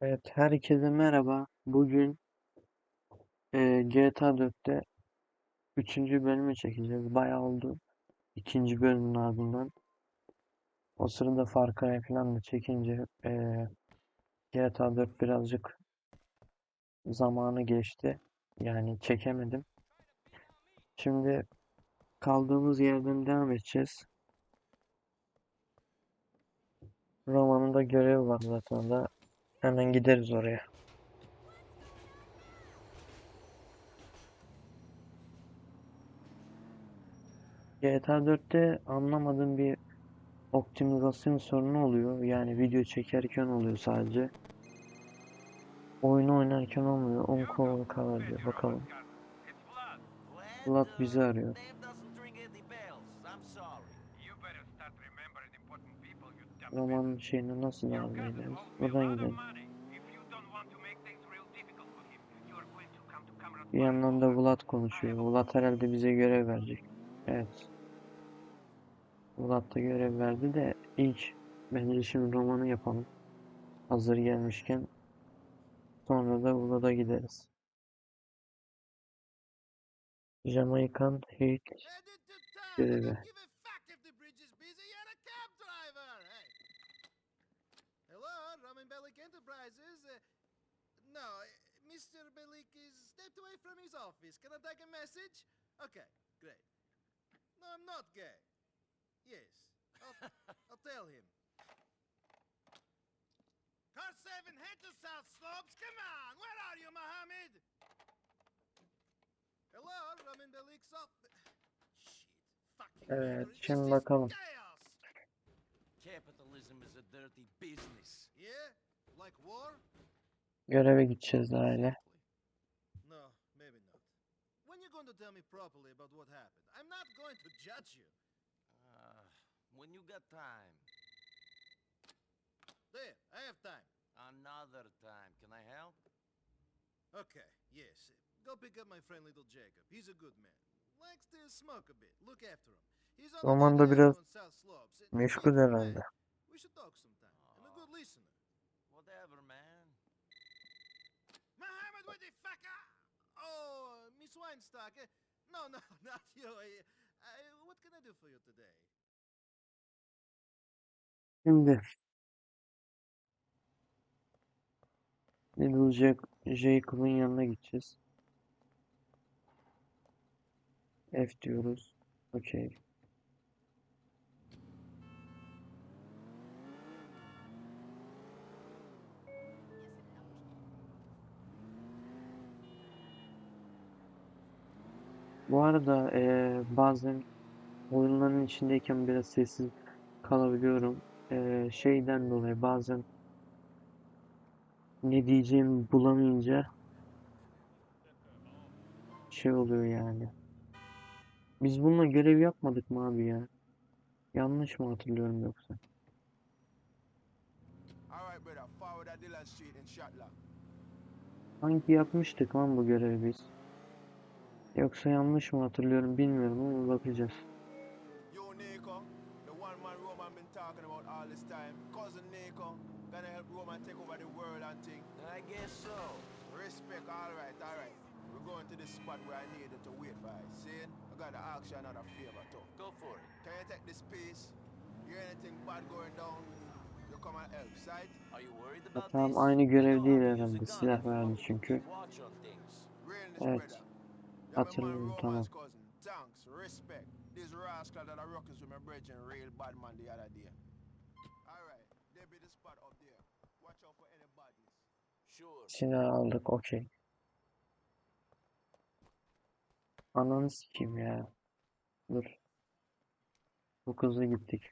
Evet, herkese merhaba. Bugün e, GTA 4'te 3. bölümü çekeceğiz. Bayağı oldu. ikinci bölümün ardından. O sırada Far Cry falan da çekince e, GTA 4 birazcık zamanı geçti. Yani çekemedim. Şimdi kaldığımız yerden devam edeceğiz. Roma'nın da görevi var zaten da hemen gideriz oraya. GTA 4'te anlamadığım bir optimizasyon sorunu oluyor. Yani video çekerken oluyor sadece. Oyunu oynarken olmuyor. 10 konu kadar diyor. Bakalım. Vlad bizi arıyor. Dave doesn't ring any bells. I'm sorry. Bir yandan da Vlad konuşuyor. Vlad herhalde bize görev verecek. Evet. Vlad da görev verdi de ilk bence şimdi romanı yapalım. Hazır gelmişken. Sonra da Vlad'a gideriz. Jamaican Heat görevi. don't give a fuck if the bridge is busy. You're a cab driver. Hey. Hello, Ramen Bellic Enterprises. Uh, no, uh, Mr. Bellic is stepped away from his office. Can I take a message? Okay, great. No, I'm not gay. Yes, I'll, I'll tell him. Car 7, head to South Slopes. Come on, where are you, Mohammed? Hello, Ramen Bellic's up. Shit, fucking Evet, şimdi bakalım. chaos. Capitalism is a dirty business. Yeah? Like war? Göreve gideceğiz aile. No, maybe not. When you going to tell me properly about what happened? I'm not going to judge you. Uh, when you got time. There, I have time. Another time. Can I help? Okay, yes. Go pick up my friend little Jacob. He's a good man. Likes to smoke a bit. Look after him. He's on way da biraz Meşgul herhalde. We should talk sometime. I'm a good listener. Whatever, man. Mohammed, what the fuck? ah? Oh, Miss Weinstock. eh, No, no, not you. I- what can I do for you today? Şimdi Little Jack, Jacob'un yanına gideceğiz. F diyoruz. Okey. Bu arada eee, bazen oyunların içindeyken biraz sessiz kalabiliyorum. Eee, şeyden dolayı bazen ne diyeceğimi bulamayınca şey oluyor yani. Biz bununla görev yapmadık mı abi ya? Yanlış mı hatırlıyorum yoksa? Hangi yapmıştık lan bu görevi biz? Yoksa yanlış mı hatırlıyorum bilmiyorum ama bakacağız. Going to this spot where I needed to wait for it. See? I gotta ask you another favor too. Go for it. Can you take this piece? Hear anything bad going down? You come and help, sight? Are you worried Ya about tamam aynı görev değil herhalde. Silah verdi çünkü. Evet. Hatırladım tamam. Thanks, respect. This rascal that I ruckus with my brethren, real bad man the other day. Alright, there be the spot up there. Watch out for any badness. Sure. Silah aldık okey. Ananı sikeyim ya. Dur. Bu hızlı gittik.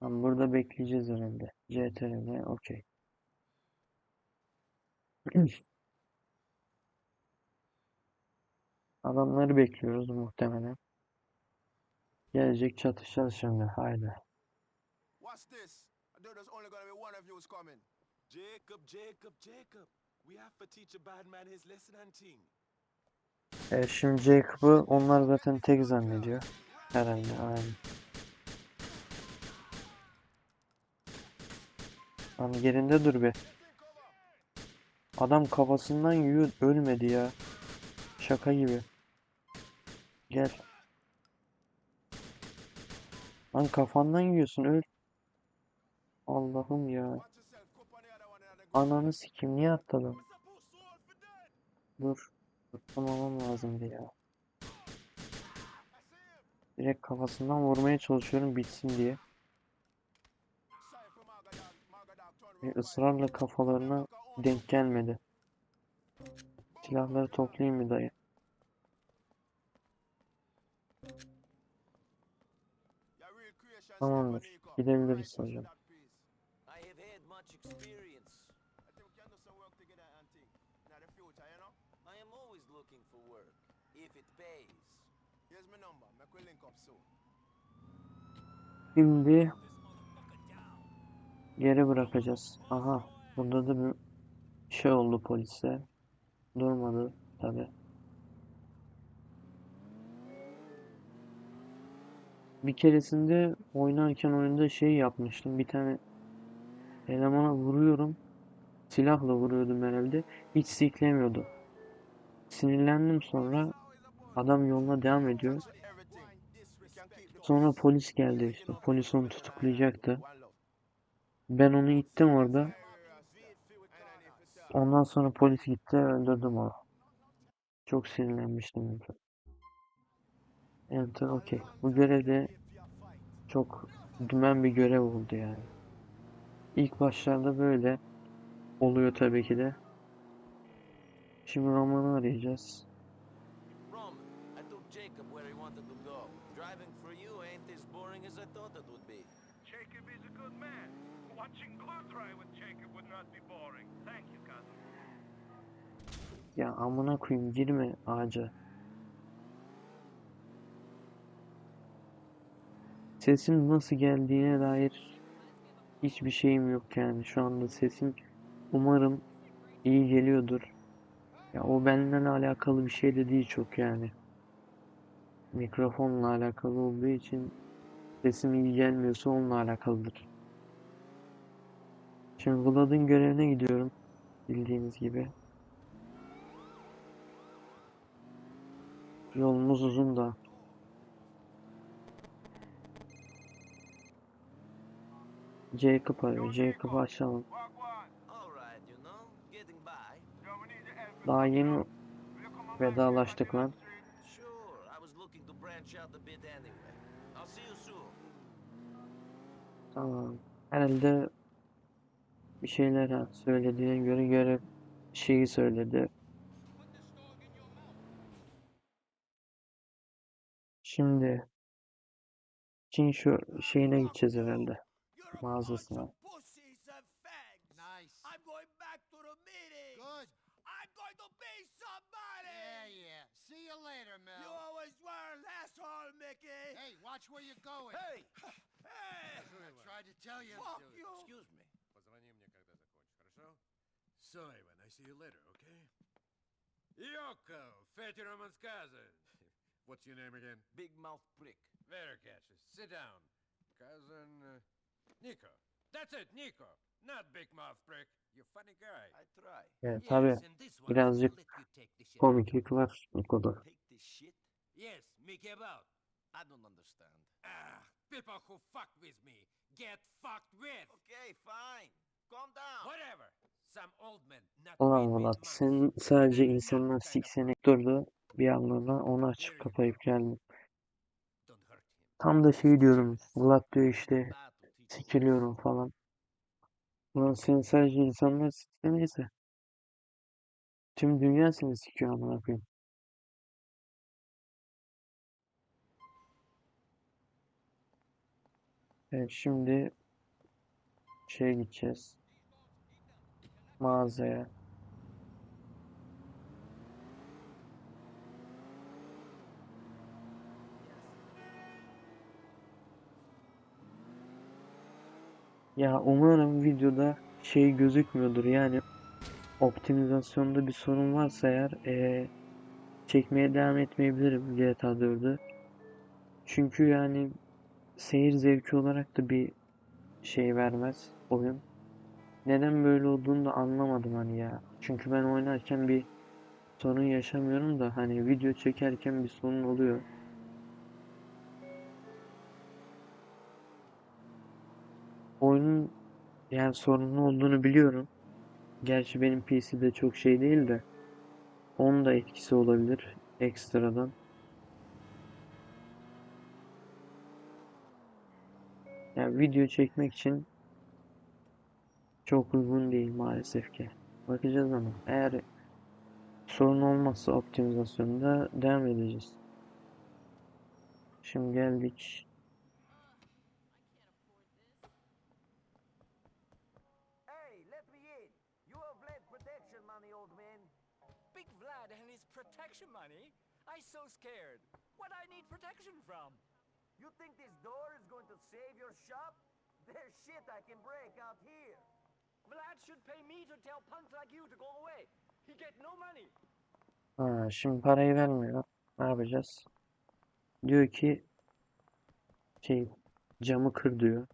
Tamam burada bekleyeceğiz herhalde. CTRL okey. Adamları bekliyoruz muhtemelen. Gelecek çatışacağız şimdi. Haydi. What's this? I thought there's only gonna be one of yous coming. Jacob, Jacob, Jacob. We have to teach a bad man his lesson and thing. Evet, şimdi Jacob'ı onlar zaten tek zannediyor. Herhalde aynen. Lan yerinde dur be. Adam kafasından yiyor ölmedi ya. Şaka gibi. Gel. Lan kafandan yiyorsun öl. Allah'ım ya. Ananı sikeyim niye atladın? Dur. Tutmamam lazımdı ya. Direkt kafasından vurmaya çalışıyorum bitsin diye. Ve ısrarla kafalarına denk gelmedi. Silahları toplayayım mı dayı? Tamamdır. Gidebiliriz hocam. Şimdi geri bırakacağız. Aha, burada da bir şey oldu polise. Durmadı tabi. Bir keresinde oynarken oyunda şey yapmıştım. Bir tane elemana vuruyorum. Silahla vuruyordum herhalde. Hiç siklemiyordu. Sinirlendim sonra. Adam yoluna devam ediyor. Sonra polis geldi işte. Polis onu tutuklayacaktı. Ben onu ittim orada. Ondan sonra polis gitti öldürdüm onu. Çok sinirlenmiştim. Enter okey. Bu görevde çok dümen bir görev oldu yani. İlk başlarda böyle oluyor tabii ki de. Şimdi Roman'ı arayacağız. Roman, Jacob is a good man. Watching Glue drive with Jacob would not be boring. Thank you, cousin. Ya amına koyayım girme ağaca. Sesin nasıl geldiğine dair hiçbir şeyim yok yani. Şu anda sesim umarım iyi geliyordur. Ya o benden alakalı bir şey de değil çok yani. Mikrofonla alakalı olduğu için sesim iyi gelmiyorsa onunla alakalıdır. Şimdi Vlad'ın görevine gidiyorum. Bildiğiniz gibi. Yolumuz uzun da. Jacob arıyor. Jacob'ı açalım. Daha yeni vedalaştık lan. Sure, I was looking to branch out a bit anyway. I'll see you soon. Tamam. Herhalde bir şeyler söylediğine göre göre şeyi söyledi. Şimdi Çin şu şeyine gideceğiz herhalde. Mağazasına. Pussies and fags. Nice. I'm going back to the meeting. Good. I'm going to be somebody. Yeah, yeah. See you later, Mel. You always were an asshole, Mickey. Hey, watch where you're going. Hey! Hey! I tried to tell you. Fuck you. Excuse me. Позвони мне, когда закончишь, хорошо? So, Ivan, I see you later, okay? Yoko, Fatty Roman Skaza. What's your name again? Big mouth prick. Very catchy. Sit down. Cousin uh, Nico. That's it, Nico. Not Big Mouth Prick. You funny guy. I try. Evet tabii birazcık komiklik var Niko'da. Take this shit? Yes, Mickey about. I don't understand. Ah, people who fuck with me get fucked with. Okay, fine. Calm down. Whatever. Some old man Ulan Vlad sen sadece insanlar siksenek durdu. Bir anlamda onu açıp kapayıp geldim. Don't hurt him. Tam da şey diyorum. Vlad diyor işte sikiliyorum falan. Ulan sen sadece insanlar sikse neyse. Tüm dünya seni sikiyor amına koyayım. Evet şimdi şeye gideceğiz. Mağazaya. Ya umarım videoda şey gözükmüyordur yani optimizasyonda bir sorun varsa eğer eee, çekmeye devam etmeyebilirim GTA 4'ü. Çünkü yani seyir zevki olarak da bir şey vermez oyun. neden böyle olduğunu da anlamadım hani ya. Çünkü ben oynarken bir sorun yaşamıyorum da hani video çekerken bir sorun oluyor. Oyunun yani sorunlu olduğunu biliyorum. Gerçi benim PC'de çok şey değil de onun da etkisi olabilir ekstradan. Video çekmek için çok uygun değil maalesef ki. Bakacağız ama eğer sorun olmazsa optimizasyonda devam edeceğiz. Şimdi geldik. Hey, let me in. You have Vlad protection money, old man. Big Vlad and his protection money? I so scared. What I need protection from? You think this door going to save your shop? There's shit I can break out here. Vlad should pay me to tell punks like you to go away. He get no money. Ha, şimdi parayı vermiyor. Ne yapacağız? Diyor ki şey camı kır diyor.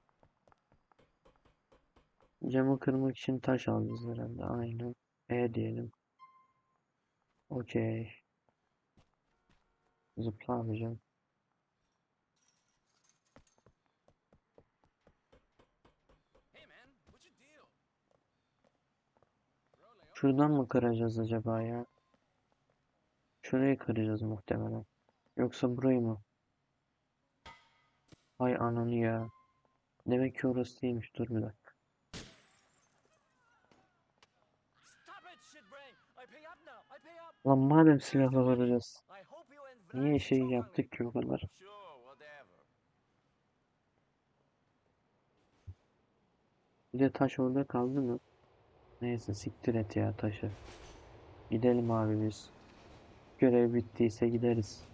Camı kırmak için taş alacağız herhalde. Aynen. E diyelim. Okey. Zıpla yapacağım. Hey man, what's your deal? Rolling Şuradan mı kıracağız acaba ya? Şurayı kıracağız muhtemelen. Yoksa burayı mı? Hay ananı ya. Demek ki orası değilmiş. Dur bir dakika. Lan madem silahla varacağız. Niye şey yaptık ki o kadar? Bir de taş orada kaldı mı? Neyse siktir et ya taşı. Gidelim abi biz. Görev bittiyse gideriz.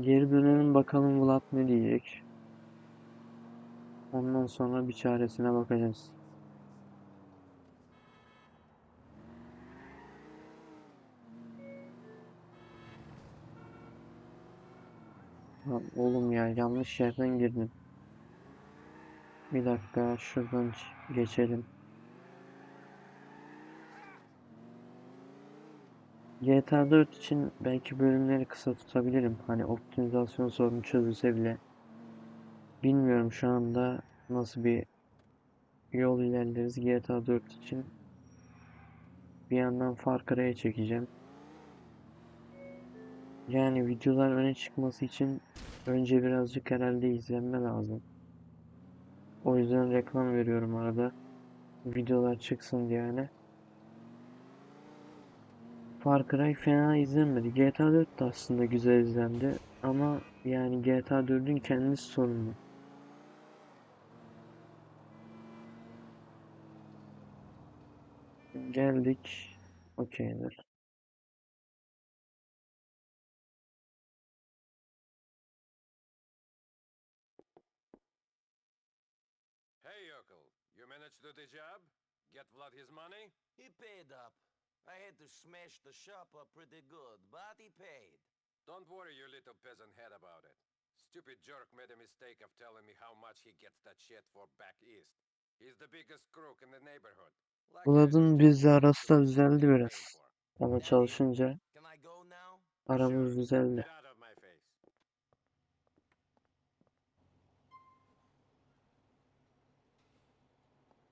Geri dönelim bakalım Vlad ne diyecek. Ondan sonra bir çaresine bakacağız. Oğlum ya yanlış yerden girdim. Bir dakika şuradan geçelim. GTA 4 için belki bölümleri kısa tutabilirim. Hani optimizasyon sorunu çözülse bile. Bilmiyorum şu anda nasıl bir yol ilerleriz GTA 4 için. Bir yandan Far Cry'a çekeceğim. Yani videolar öne çıkması için önce birazcık herhalde izlenme lazım. O yüzden reklam veriyorum arada. Videolar çıksın diye yani. Far Cry fena izlenmedi. GTA 4 de aslında güzel izlendi. Ama yani GTA 4'ün kendisi sorunlu. Geldik. Okeydir. Hey, Yokel, you managed to do the job? Get Vlad his money? He paid up. I had to smash the shop up pretty good, but he paid. Don't worry your little peasant head about it. Stupid jerk made a mistake of telling me how much he gets that shit for back east. He's the biggest crook in the neighborhood. Vlad'ın bizle arası da düzeldi biraz. Ona çalışınca Can I go now? aramız düzeldi. Get out of my face.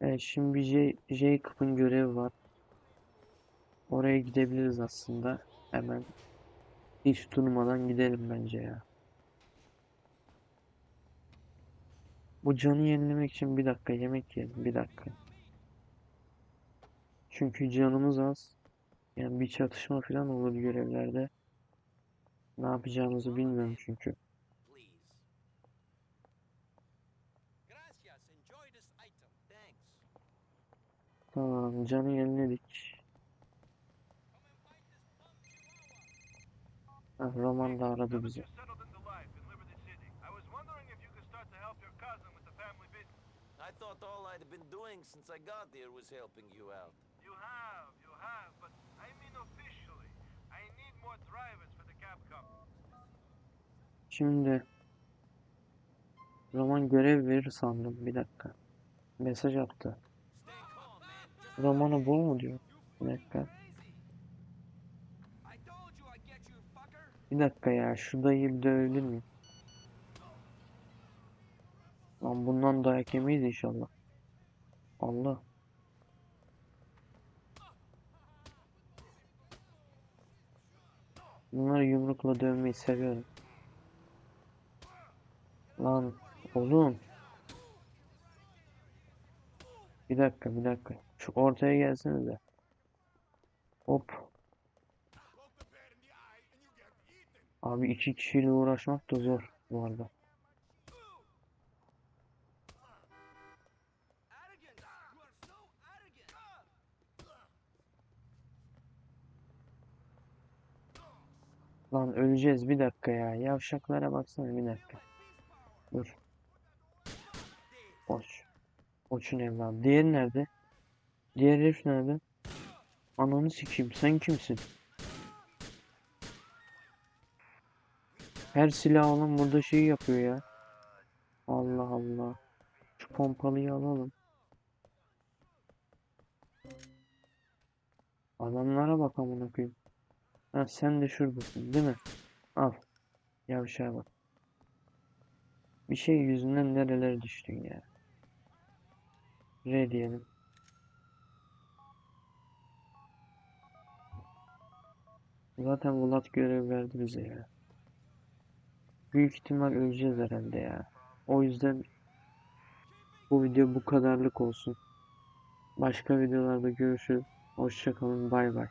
Evet şimdi J Jacob'ın görevi var. Oraya gidebiliriz aslında. Hemen hiç durmadan gidelim bence ya. Bu canı yenilemek için bir dakika yemek yiyelim. Bir dakika. Çünkü canımız az. Yani bir çatışma falan olur görevlerde. Ne yapacağımızı bilmiyorum çünkü. Tamam canı yeniledik. Ha, Roman da aradı Now that bizi. you're settled into life in Liberty City, I was wondering if you could start to help your cousin with the family business. I thought all I'd been doing since I got here was helping you out. You have, you have, but I mean officially. I need more drivers for the cab company. Şimdi Roman görev verir sandım. Bir dakika. Mesaj attı. Roman'ı bul mu diyor. Bir dakika. I told you I'd get you, fucker. Bir dakika ya. Şu dayıyı dövebilir miyim? Lan bundan dayak yemeyiz inşallah. Allah. Bunları yumrukla dövmeyi seviyorum. Lan oğlum. Bir dakika bir dakika. Şu ortaya gelsene de. Hop. Abi iki kişiyle uğraşmak da zor bu arada. Lan öleceğiz bir dakika ya. Yavşaklara baksana bir dakika. Dur. Koç. Koçun evladı. Diğeri nerede? Diğer herif nerede? Ananı sikeyim. Sen kimsin? Her silah olan burada şey yapıyor ya. Allah Allah. Şu pompalıyı alalım. Adamlara bak amına koyayım. Ha sen de şuradasın değil mi? Al. Yavşağa bak. Bir şey yüzünden nerelere düştün ya. R diyelim. Zaten Vlad görev verdi bize ya. Büyük ihtimal öleceğiz herhalde ya. O yüzden bu video bu kadarlık olsun. Başka videolarda görüşürüz. Hoşça kalın. Bay bay.